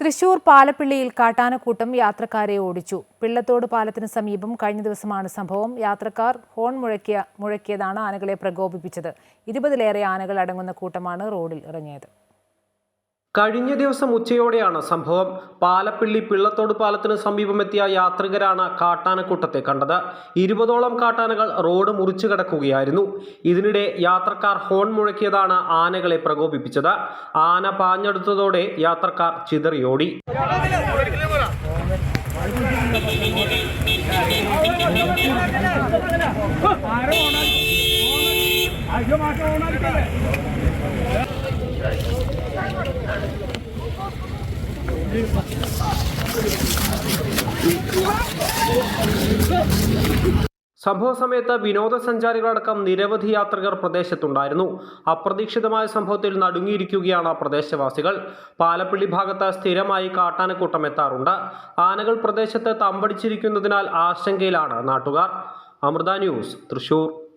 തൃശൂർ പാലപ്പിള്ളിയിൽ കാട്ടാനക്കൂട്ടം യാത്രക്കാരെ ഓടിച്ചു. പിള്ളത്തോട് പാലത്തിന് സമീപം കഴിഞ്ഞ ദിവസമാണ് സംഭവം. യാത്രക്കാർ ഹോൺ മുഴക്കിയ മുഴക്കിയതാണ് ആനകളെ പ്രകോപിപ്പിച്ചത്. ഇരുപതിലേറെ ആനകൾ അടങ്ങുന്ന കൂട്ടമാണ് റോഡിൽ ഇറങ്ങിയത്. കഴിഞ്ഞ ദിവസം ഉച്ചയോടെയാണ് സംഭവം. പാലപ്പിള്ളി പിള്ളത്തോട് പാലത്തിന് സമീപമെത്തിയ യാത്രികരാണ് കാട്ടാനക്കൂട്ടത്തെ കണ്ടത്. ഇരുപതോളം കാട്ടാനകൾ റോഡ് മുറിച്ചു കിടക്കുകയായിരുന്നു. ഇതിനിടെ യാത്രക്കാർ ഹോൺ മുഴക്കിയതാണ് ആനകളെ പ്രകോപിപ്പിച്ചത്. ആന പാഞ്ഞെടുത്തതോടെ യാത്രക്കാർ ചിതറിയോടി. സംഭവ സമയത്ത് വിനോദസഞ്ചാരികളടക്കം നിരവധി യാത്രികർ പ്രദേശത്തുണ്ടായിരുന്നു. അപ്രതീക്ഷിതമായ സംഭവത്തിൽ നടുങ്ങിയിരിക്കുകയാണ് പ്രദേശവാസികൾ. പാലപ്പിള്ളി ഭാഗത്ത് സ്ഥിരമായി കാട്ടാനക്കൂട്ടം എത്താറുണ്ട്. ആനകൾ പ്രദേശത്ത് തമ്പടിച്ചിരിക്കുന്നതിനാൽ ആശങ്കയിലാണ് നാട്ടുകാർ. അമൃത ന്യൂസ് തൃശൂർ.